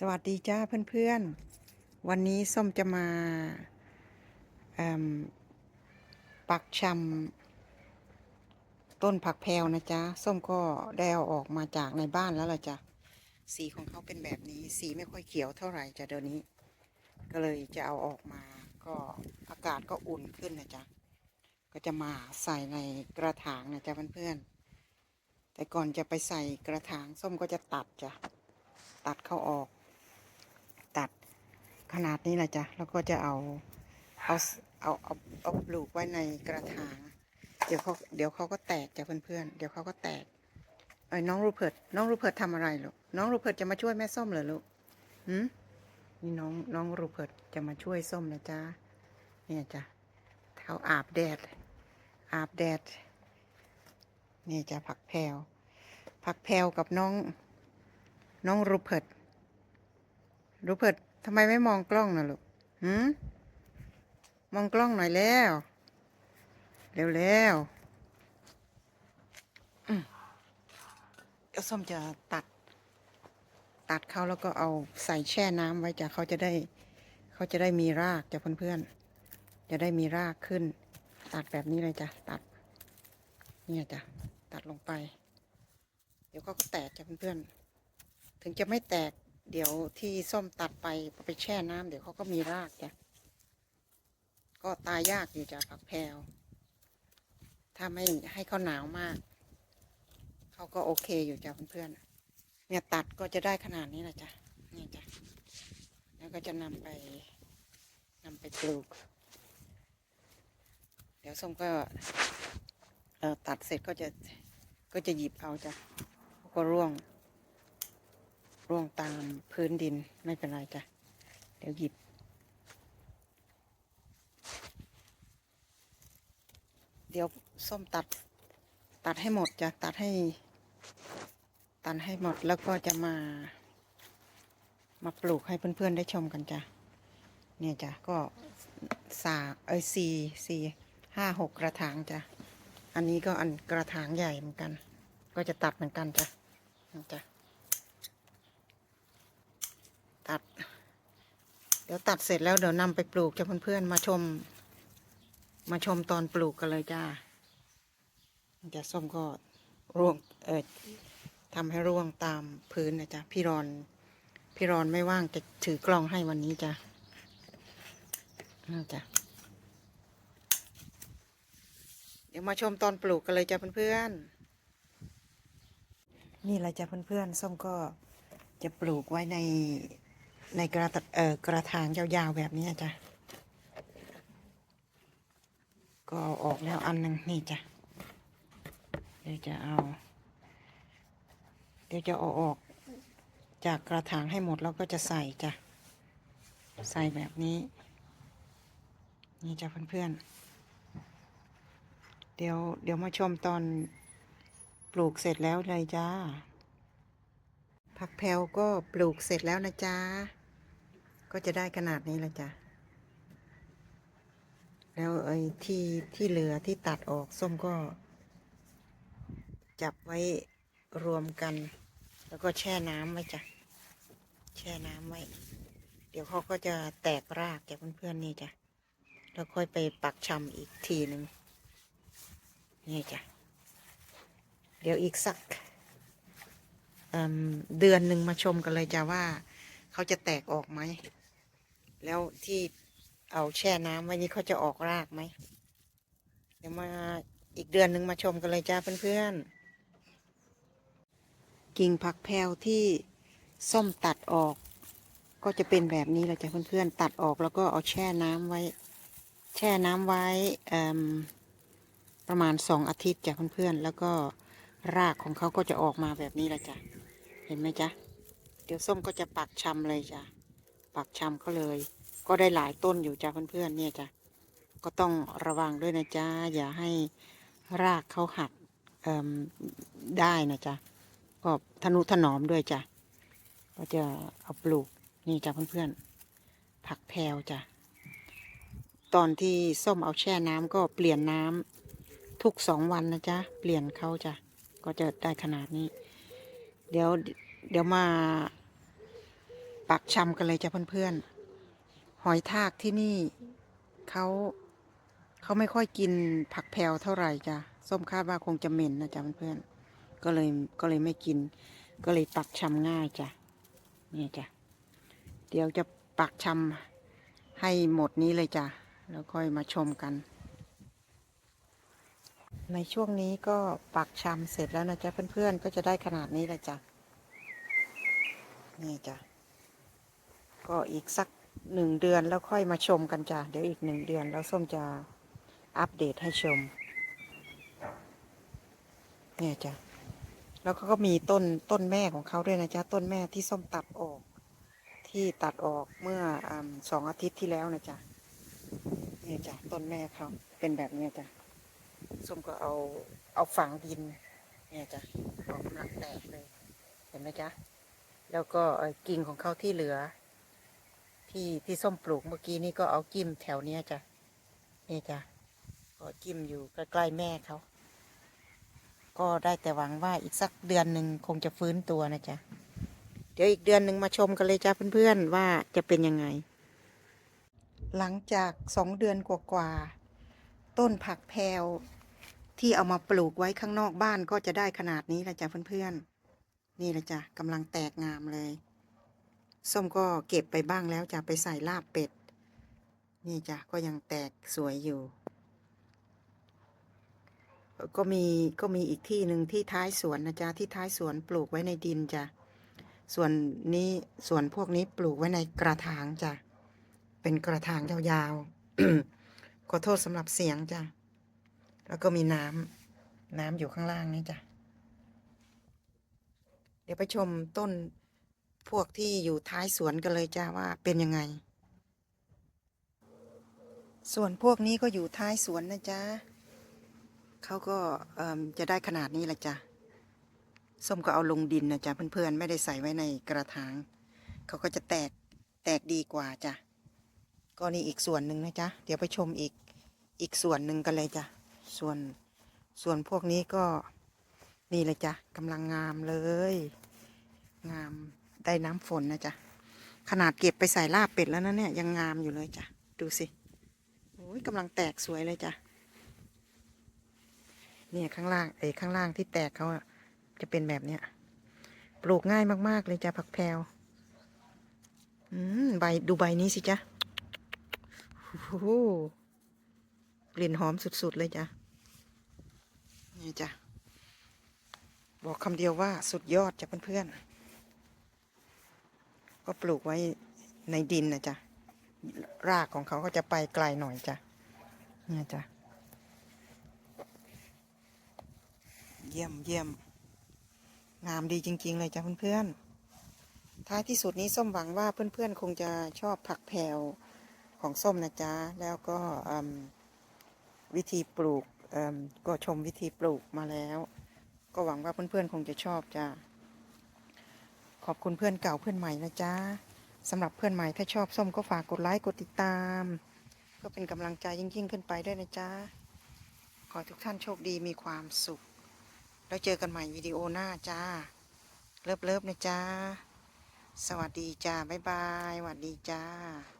สวัสดีจ้าเพื่อนๆ วันนี้ส้มจะมาปักชำต้นผักแพรวนะจ๊ะ ส้มก็ได้เอาออกมาจากในบ้านแล้วล่ะจ้ะ สีของเขาเป็นแบบนี้ สีไม่ค่อยเขียวเท่าไหร่จ้ะเดี๋ยวนี้ ก็เลยจะเอาออกมา ก็อากาศก็อุ่นขึ้นนะจ๊ะ ก็จะมาใส่ในกระถางนะจ๊ะเพื่อนๆ แต่ก่อนจะไปใส่กระถางส้มก็จะตัดจ้ะตัดเขาออก ขนาดนี้แหละจ้ะแล้วก็จะเอาเอาเอาเอาเอาปลูกไว้ในกระถาง เดี๋ยวเขาเดี๋ยวเขาก็แตกจ้ะเพื่อนๆเดี๋ยวเขาก็แตกเอ้น้องรูเพิร์ตน้องรูเพิร์ตทำอะไรลูกน้องรูเพิร์ตจะมาช่วยแม่ส้มเหรอลูกหืมนี่น้องน้องรูเพิร์ตจะมาช่วยส้มนะจ๊ะเนี่ยจ้ะเท้าอาบแดด อาบแดดนี่จะผักแพรวผักแพรวกับน้อง น้องรูเพิร์ตรูเพิร์ต ทำไมไม่มองกล้องนะลูกหืมมองกล้องหน่อยแล้ว เร็วแล้วอืมเดี๋ยวส้มจะตัด ตัดเขาแล้วก็เอาใส่แช่น้ำไว้จ้ะเขาจะได้ เขาจะได้มีรากจ้ะเพื่อนๆ จะได้มีรากขึ้น ตัดแบบนี้เลยจ้ะ ตัด เนี่ยจ้ะ ตัดลงไป เดี๋ยวเขาก็แตกจ้ะเพื่อนๆ ถึงจะไม่แตก เดี๋ยวที่ส้มตัดไปไปแช่น้ำเดี๋ยวเขาก็มีรากจ้ะก็ตายยากอยู่จ้ะผักแพรวถ้าไม่ให้เขาหนาวมาก เขาก็โอเคอยู่จ้ะเพื่อนๆเนี่ยตัดก็จะได้ขนาดนี้แหละจ้ะเนี่ยจ้ะแล้วก็จะนำไปนำไปปลูก เดี๋ยวส้มก็ตัดเสร็จก็จะก็จะหยิบเอาจ้ะก็ร่วง ร่วงตามพื้นดินไม่เป็นไรจ้ะ เดี๋ยวหยิบ เดี๋ยวส้มตัด ตัดให้หมดจ้ะตัดให้ ตัดให้หมดแล้วก็จะมา มาปลูกให้เพื่อนๆได้ชมกันจ้ะ เนี่ยจ้ะ ก็สาเอ้ยสี่สี่ห้าหกกระถางจ้ะ อันนี้ก็อันกระถางใหญ่เหมือนกัน ก็จะตัดเหมือนกันจ้ะจ้ะ ตัด เดี๋ยวตัดเสร็จแล้วเดี๋ยวนำไปปลูกจะเพื่อนๆมาชม มาชมตอนปลูกกันเลยจ้าจะส้มก็ร่วงเออทำให้ร่วงตามพื้นนะจ๊ะพี่รอน พี่รอนไม่ว่างจะถือกล้องให้วันนี้จ้ะน่าจ้ะเดี๋ยวมาชมตอนปลูกกันเลยจ้ะเพื่อนๆนี่แหละจ้ะเพื่อนๆส้มก็จะปลูกไว้ใน ในกระเอ่อกระถางยาวๆแบบนี้จ้ะ ก็อออกแล้วอันหนึ่งนี่จ้ะ เดี๋ยวจะเอา เดี๋ยวจะเอาออกจากกระถางให้หมดแล้วก็จะใส่จ้ะ ใส่แบบนี้ นี่จ้ะเพื่อนๆ เดี๋ยวเดี๋ยวมาชมตอนปลูกเสร็จแล้วเลยจ้า ผักแพวก็ปลูกเสร็จแล้วนะจ๊ะ ก็จะได้ขนาดนี้ละจ้ะ แล้วไอ้ที่ที่เหลือที่ตัดออกส้มก็ จับไว้รวมกัน แล้วก็แช่น้ำไว้จ้ะ แช่น้ำไว้ เดี๋ยวเขาก็จะแตกรากจากเพื่อนๆนี่จ้ะ แล้วค่อยไปปักชำอีกทีหนึ่งนี่จ้ะ เดี๋ยวอีกสัก เดือนหนึ่งมาชมกันเลยจ้ะว่า เขาจะแตกออกไหม แล้วที่เอาแช่น้ำไว้นี้เขาจะออกรากไหม เดี๋ยวมาอีกเดือนหนึ่งมาชมกันเลยจ้าเพื่อนๆ กิ่งผักแพรวที่ส้มตัดออก ก็จะเป็นแบบนี้แหละจ้ะเพื่อนๆ ตัดออกแล้วก็เอาแช่น้ำไว้ แช่น้ำไว้ประมาณสองอาทิตย์จ้ะเพื่อนๆ แล้วก็รากของเขาก็จะออกมาแบบนี้แหละจ้ะ เห็นไหมจ๊ะ เดี๋ยวส้มก็จะปักชำเลยจ้ะ ปักชำเขาเลย ก็ได้หลายต้นอยู่จ้ะเพื่อนๆเนี่ยจ้ะ ก็ต้องระวังด้วยนะจ๊ะ อย่าให้รากเขาหักได้นะจ๊ะ ก็ทนุถนอมด้วยจ้ะ ก็จะเอาปลูกนี่จ้ะเพื่อนๆ ผักแพรวจ้ะ ตอนที่ส้มเอาแช่น้ำก็เปลี่ยนน้ำทุกสองวันนะจ๊ะ เปลี่ยนเขาจ้ะ ก็จะได้ขนาดนี้ เดี๋ยวเดี๋ยวมาปักชำกันเลยจ้ะเพื่อนๆ หอยทากที่นี่เขาเขาไม่ค่อยกินผักแพรวเท่าไหร่จ้ะส้มคาดว่าคงจะเหม็นนะจ๊ะเพื่อนๆ ก็เลยก็เลยไม่กิน ก็เลยปักชำง่ายจ้ะนี่จ้ะเดี๋ยวจะปักชำให้หมดนี้เลยจ้ะแล้วค่อยมาชมกัน ในช่วงนี้ก็ปักชำเสร็จแล้วนะจ๊ะเพื่อนๆ ก็จะได้ขนาดนี้แหละจ้ะ นี่จ้ะ ก็อีกสักหนึ่งเดือนแล้วค่อยมาชมกันจ้ะ เดี๋ยวอีกหนึ่งเดือนแล้วส้มจะอัปเดตให้ชม เนี่ยจ้ะ แล้วก็มีต้นต้นแม่ของเขาด้วยนะจ๊ะ ต้นแม่ที่ส้มตัดออก ที่ตัดออกเมื่ออสองอาทิตย์ที่แล้วนะจ๊ะ เนี่ยจ้ะ ต้นแม่เขาเป็นแบบเนี้ยจ้ะ ส้มก็เอาเอาฝังดินเนี่ยจ้ะออกหนักแตกเลย เห็นไหมจ๊ะ แล้วก็กิ่งของเขาที่เหลือ ที่ที่ส้มปลูกเมื่อกี้นี่ก็เอาจิ้มแถวเนี้ยจ้ะนี่จ้ะก็จิ้มอยู่ใกล้ๆแม่เขา ก็ได้แต่หวังว่าอีกสักเดือนหนึ่งคงจะฟื้นตัวนะจ๊ะ เดี๋ยวอีกเดือนหนึ่งมาชมกันเลยจ้ะเพื่อนๆว่าจะเป็นยังไง หลังจากสองเดือนกว่าๆ ต้นผักแพรวที่เอามาปลูกไว้ข้างนอกบ้านก็จะได้ขนาดนี้ละจ้ะเพื่อนๆ นี่ละจ้ะกำลังแตกงามเลย ส้มก็เก็บไปบ้างแล้วจะไปใส่ลาบเป็ด นี่จ้ะก็ยังแตกสวยอยู่ ก็มีก็มีอีกที่หนึ่งที่ท้ายสวนนะจ๊ะที่ท้ายสวนปลูกไว้ในดินจ้ะส่วนนี้ส่วนพวกนี้ปลูกไว้ในกระถางจ้ะเป็นกระถางยาวๆ อโทษสำหรับเสียงจ้ะ แล้วก็มีน้ำน้ำอยู่ข้างล่างนี่จ้ะ เดี๋ยวไปชมต้นพวกที่อยู่ท้ายสวนกันเลยจ้ะว่าเป็นยังไง ส่วนพวกนี้ก็อยู่ท้ายสวนนะจ๊ะเขาก็จะได้ขนาดนี้แหละจ้ะ ส้มก็เอาลงดินนะจ๊ะเพื่อนๆไม่ได้ใส่ไว้ในกระถาง เขาก็จะแตกแตกดีกว่าจ้ะก็นี่อีกส่วนหนึ่งนะจ๊ะ เดี๋ยวไปชมอีก อีกส่วนหนึ่งกันเลยจ้ะ ส่วนส่วนพวกนี้ก็นี่เลยจ้ะกำลังงามเลย งามได้น้ำฝนนะจ๊ะ ขนาดเก็บไปใส่ลาบเป็ดแล้วนะเนี่ยยังงามอยู่เลยจ้ะ ดูสิโอ้ยกำลังแตกสวยเลยจ้ะ เนี่ยข้างล่างไอ้ข้างล่างที่แตกเขาอะจะเป็นแบบเนี้ยปลูกง่ายมาก ๆ เลยจ้ะผักแพรวอืมใบดูใบนี้สิจ้ะโอ้ กลิ่นหอมสุดๆเลยจ้ะ นี่จ้ะ บอกคำเดียวว่าสุดยอดจ้ะเพื่อนๆ ก็ปลูกไว้ในดินนะจ๊ะรากของเขาก็จะไปไกลหน่อยจ้ะเนี่ยจ้ะ เยี่ยมเยี่ยม งามดีจริง ๆ เลยจ้ะเพื่อนๆท้ายที่สุดนี้ส้มหวังว่าเพื่อนๆ คงจะชอบผักแพรวของส้มนะจ๊ะ แล้วก็ วิธีปลูกก็ชมวิธีปลูกมาแล้ว ก็หวังว่าเพื่อนๆคงจะชอบจ้ะขอบคุณเพื่อนเก่าเพื่อนใหม่นะจ๊ะสำหรับเพื่อนใหม่ถ้าชอบส้มก็ฝากกดไลค์กดติดตามก็เป็นกำลังใจยิ่งๆขึ้นไปด้วยนะจ๊ะขอทุกท่านโชคดีมีความสุข แล้วเจอกันใหม่วิดีโอหน้าจ้าเลิฟๆนะจ้าสวัสดีจ้าบ๊ายบายสวัสดีจ้า